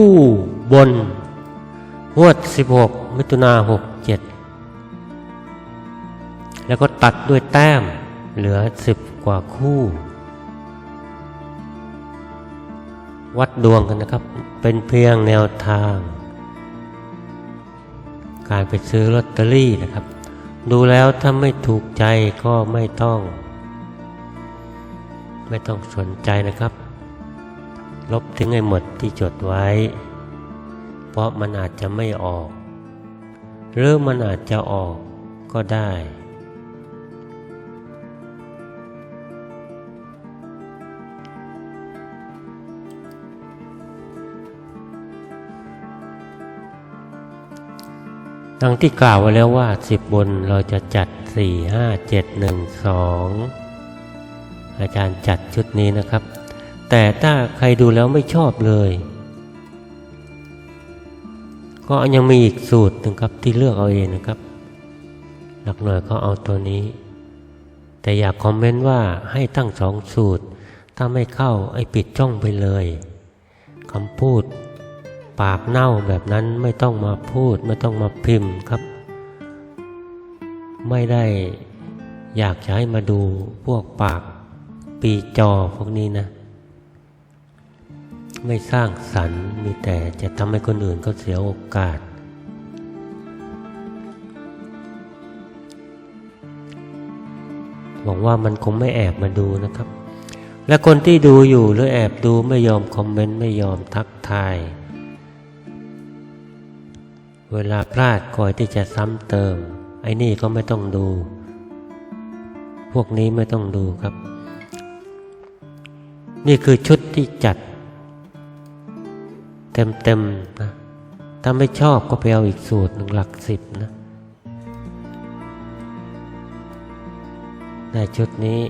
คู่บน งวด 16 มิถุนา67 แล้วก็ตัดด้วยแต้มเหลือ 10 กว่าคู่ วัดดวงกันนะครับ เป็นเพียงแนวทาง การไปซื้อลอตเตอรี่นะครับ ดูแล้วถ้าไม่ถูกใจก็ไม่ต้อง ไม่ต้องสนใจนะครับ ลบทิ้งให้หมดที่จดไว้ เพราะมันอาจจะไม่ออก หรือมันอาจจะออกก็ได้ ดังที่กล่าวไว้แล้วว่าสิบบนเราจะจัดสี่ห้าเจ็ดหนึ่งสองอาจารย์จัดชุดนี้นะครับ แต่ถ้าใครดูแล้วไม่ชอบเลย ก็ยังมีอีกสูตรนึงครับที่เลือกเอาเองนะครับ หลักหน่อยก็เอาตัวนี้ แต่อยากคอมเมนต์ว่าให้ตั้งสองสูตร ถ้าไม่เข้าไอ้ปิดจ้องไปเลยคำพูด ปากเน่าแบบนั้นไม่ต้องมาพูดไม่ต้องมาพิมพ์ครับ ไม่ได้อยากจะให้มาดูพวกปากปีจอพวกนี้นะ ไม่สร้างสรรค์มีแต่จะทำให้คนอื่นเขาเสียโอกาส หวังว่ามันคงไม่แอบมาดูนะครับ และคนที่ดูอยู่หรือแอบดูไม่ยอมคอมเมนต์ไม่ยอมทักทาย เวลาพลาดก่อยที่จะซ้ำเติม ไอ้นี่ก็ไม่ต้องดู พวกนี้ไม่ต้องดูครับ นี่คือชุดที่จัด เต็มๆนะถ้าไม่ชอบก็ไปเอาอีกสูตรหนึ่งหลักสิบนะในชุดนี้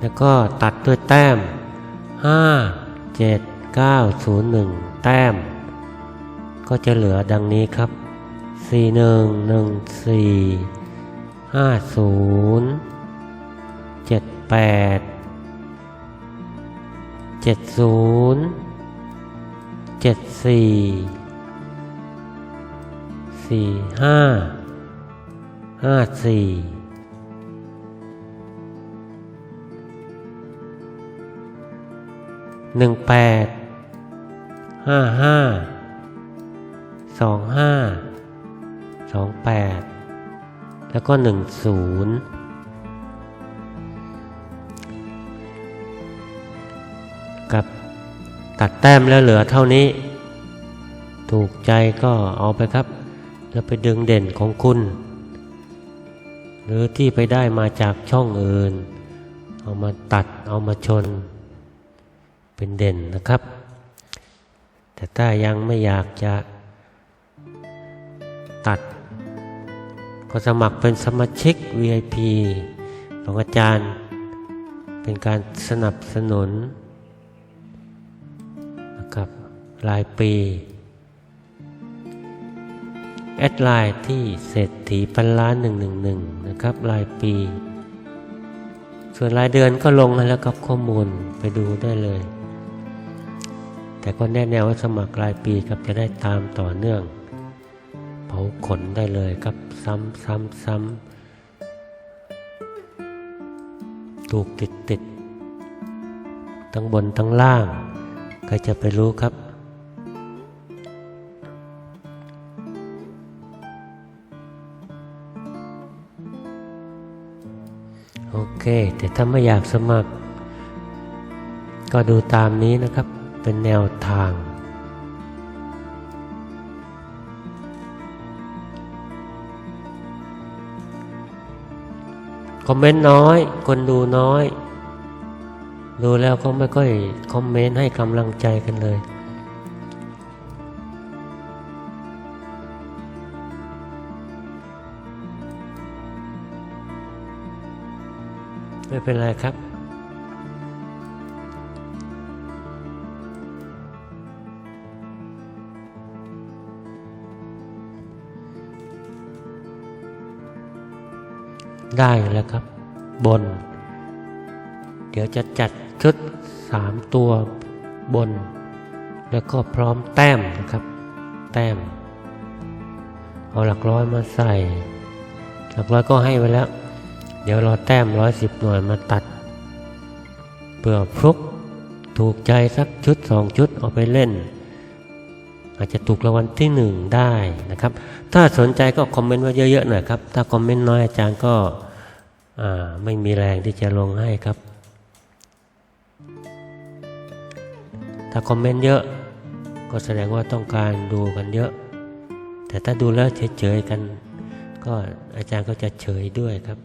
แล้วก็ตัดด้วยแต้มห้าเจ็ดเก้าศูนย์หนึ่งแต้ม ก็จะเหลือดังนี้ครับสี่หนึ่งหนึ่งสี่ห้าศูนย์ แปดเจ็ดศูนย์เจ็ดสี่สี่ห้าห้าสี่หนึ่งแปดห้าห้าสองห้าสองแปดแล้วก็หนึ่งศูนย์ กับตัดแต้มแล้วเหลือเท่านี้ ถูกใจก็เอาไปครับ แล้วไปดึงเด่นของคุณ หรือที่ไปได้มาจากช่องอื่น เอามาตัดเอามาชน เป็นเด่นนะครับ แต่ถ้ายังไม่อยากจะตัด ก็สมัครเป็นสมาชิก VIP ของอาจารย์ เป็นการสนับสนุน นะครับรายปี แอดไลน์ที่เศรษฐีพันล้านหนึ่งหนึ่งหนึ่งนะครับรายปี ส่วนรายเดือนก็ลงแล้วครับข้อมูลไปดูได้เลย แต่ก็แนะแนวว่าสมัครรายปีครับจะได้ตามต่อเนื่อง เผาขนได้เลยครับซ้ำซ้ำซ้ำถูกติดติดทั้งบนทั้งล่าง ใครจะไปรู้ครับ โอเค แต่ถ้าไม่อยากสมัคร ก็ดูตามนี้นะครับ เป็นแนวทางคอมเมนต์น้อย คนดูน้อย ดูแล้วก็ไม่ค่อยคอมเมนต์ให้กำลังใจกันเลย ไม่เป็นไรครับได้แล้วครับ บน เดี๋ยวจะจัด ชุดสามตัวบน แล้วก็พร้อมแต้มนะครับ แต้ม เอาหลักร้อยมาใส่ หลักร้อยก็ให้ไว้แล้ว เดี๋ยวรอแต้มร้อยสิบหน่วยมาตัดเพื่อฟลุกถูกใจสักชุดสองชุดเอาไปเล่น อาจจะถูกรางวัลที่หนึ่งได้นะครับ ถ้าสนใจก็คอมเมนต์ไว้เยอะๆหน่อยครับ ถ้าคอมเมนต์น้อยอาจารย์ก็ไม่มีแรงที่จะลงให้ครับ ถ้าคอมเมนต์เยอะ ก็แสดงว่าต้องการดูกันเยอะ แต่ถ้าดูแล้วเฉยๆกัน ก็อาจารย์ก็จะเฉยด้วยครับ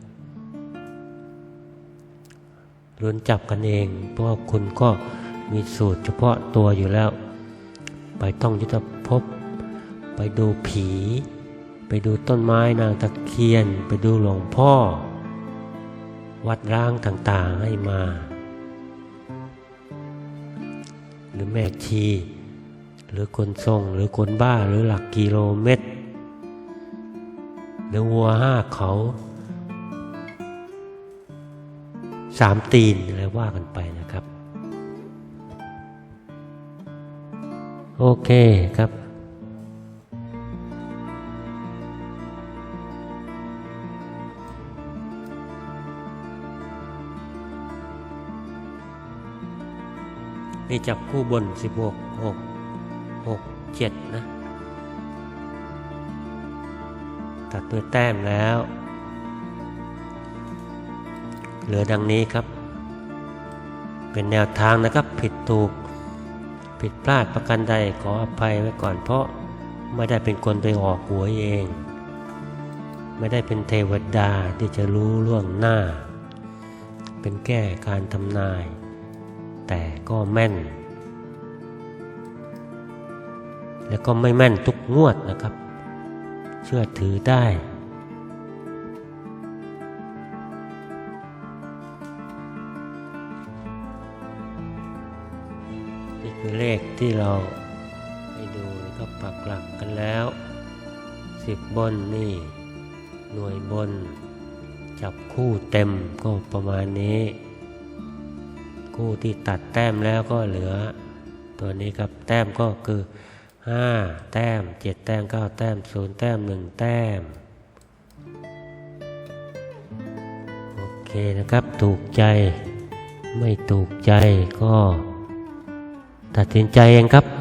รุนจับกันเอง เพราะว่าคุณก็มีสูตรเฉพาะตัวอยู่แล้ว ไปต้องยุทธภพไปดูผี ไปดูต้นไม้นางตะเคียน ไปดูหลวงพ่อ วัดร้างต่างๆให้มา หรือแม่ชี หรือคนทรงหรือคนบ้าหรือหลักกิโลเมตร หรือวัวห้าเขาสามตีนอะไรว่ากันไปนะครับ โอเคครับ นี่จับคู่บน 16 6 6 7 นะ ตัดด้วยแต้มแล้ว เหลือดังนี้ครับ เป็นแนวทางนะครับ ผิดถูก ผิดพลาดประกันใดขออภัยไว้ก่อนเพราะไม่ได้เป็นคนไปออกหวยเอง ไม่ได้เป็นเทวดาที่จะรู้ล่วงหน้า เป็นแก้การทำนาย แต่ก็แม่น แล้วก็ไม่แม่นทุกงวดนะครับ เชื่อถือได้ นี่คือเลขที่เราให้ดูก็ปักหลักกันแล้วสิบบนนี่ หน่วยบน จับคู่เต็มก็ประมาณนี้ คู่ที่ตัดแต้มแล้วก็เหลือ ตัวนี้ครับแต้มก็คือห้าแต้มเจ็ดแต้มเก้าแต้มศูนย์แต้มหนึ่งแต้ม โอเคนะครับถูกใจไม่ถูกใจก็ ตัดสินใจเองครับ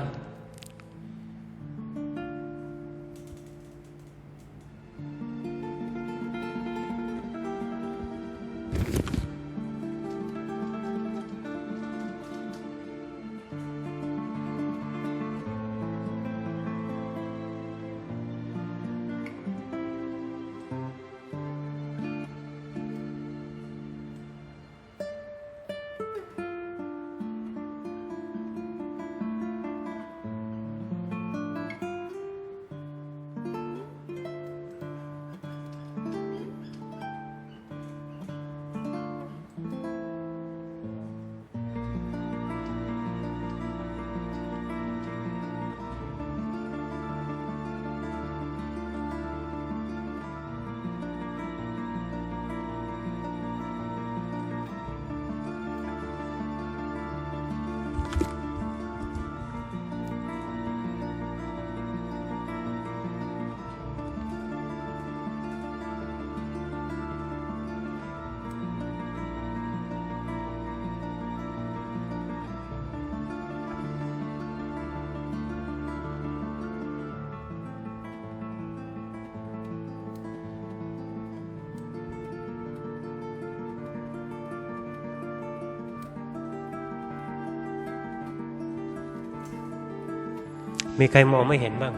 มีใครมองไม่เห็นบ้าง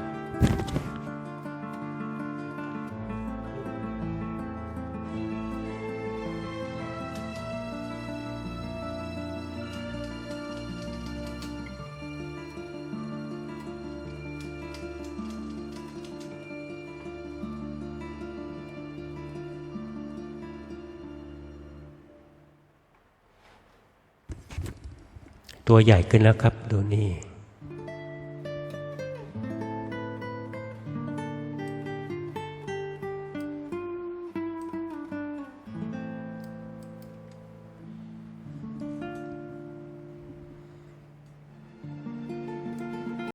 ตัวใหญ่ขึ้นแล้วครับ ดูนี่